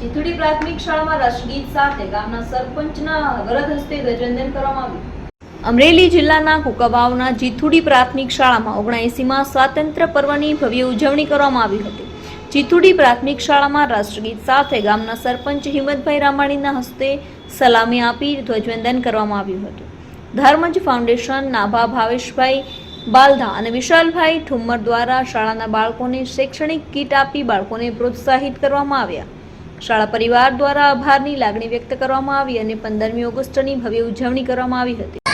ચિથુડી પ્રાથમિક શાળામાં રાષ્ટ્રગીત સાથે ગામના સરપંચના વરદ હસ્તે ધ્વજવંદન કરવામાં આવ્યું. અમરેલી જિલ્લાના કુકવાવના જીથુડી પ્રાથમિક શાળામાં ઓગણએંસીમાં સ્વાતંત્ર્ય પર્વની ભવ્ય ઉજવણી કરવામાં આવી હતી. જીથુડી પ્રાથમિક શાળામાં રાષ્ટ્રગીત સાથે ગામના સરપંચ હિંમતભાઈ રામાણીના હસ્તે સલામી આપી ધ્વજવંદન કરવામાં આવ્યું હતું. ધર્મજ ફાઉન્ડેશન નાભા ભાવેશભાઈ બાલધા અને વિશાલભાઈ ઠુમ્મર દ્વારા શાળાના બાળકોને શૈક્ષણિક કીટ આપી બાળકોને પ્રોત્સાહિત કરવામાં આવ્યા. શાળા પરિવાર દ્વારા આભારની લાગણી વ્યક્ત કરવામાં આવી અને પંદરમી ઓગસ્ટની ભવ્ય ઉજવણી કરવામાં આવી હતી.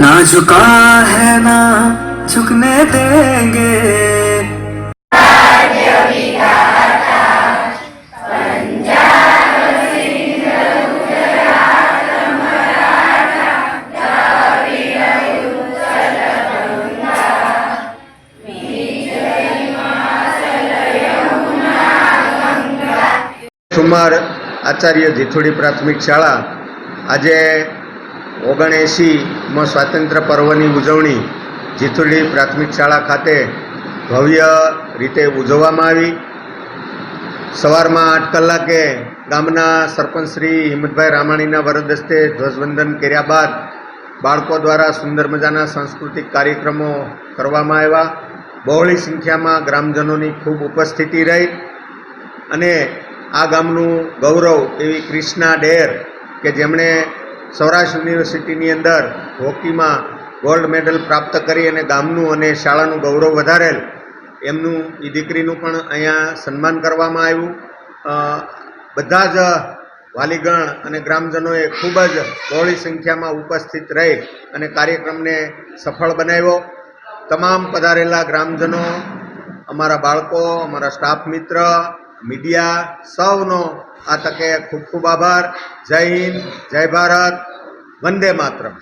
ना झुका है ना झुकने देंगे ઠુમર આચાર્ય જીથોડી પ્રાથમિક શાળા આજે ઓગણએંસીમાં સ્વાતંત્ર્ય પર્વની ઉજવણી જીથોડી પ્રાથમિક શાળા ખાતે ભવ્ય રીતે ઉજવવામાં આવી. સવારમાં આઠ કલાકે ગામના સરપંચ શ્રી હિંમતભાઈ રામાણીના વરદસ્તે ધ્વજવંદન કર્યા બાદ બાળકો દ્વારા સુંદર મજાના સાંસ્કૃતિક કાર્યક્રમો કરવામાં આવ્યા. બહોળી સંખ્યામાં ગ્રામજનોની ખૂબ ઉપસ્થિતિ રહી અને આ ગામનું ગૌરવ એવી ક્રિષ્ના ડેર કે જેમણે સૌરાષ્ટ્ર યુનિવર્સિટીની અંદર હોકીમાં ગોલ્ડ મેડલ પ્રાપ્ત કરી અને ગામનું અને શાળાનું ગૌરવ વધારેલ, એમનું, એ દીકરીનું પણ અહીંયા સન્માન કરવામાં આવ્યું. બધા જ વાલીગણ અને ગ્રામજનોએ ખૂબ જ બહોળી સંખ્યામાં ઉપસ્થિત રહી અને કાર્યક્રમને સફળ બનાવ્યો. તમામ પધારેલા ગ્રામજનો, અમારા બાળકો, અમારા સ્ટાફ મિત્ર મીડિયા સૌનો આ તકે ખૂબ ખૂબ આભાર. જય હિન્દ જય ભારત વંદે માતરમ.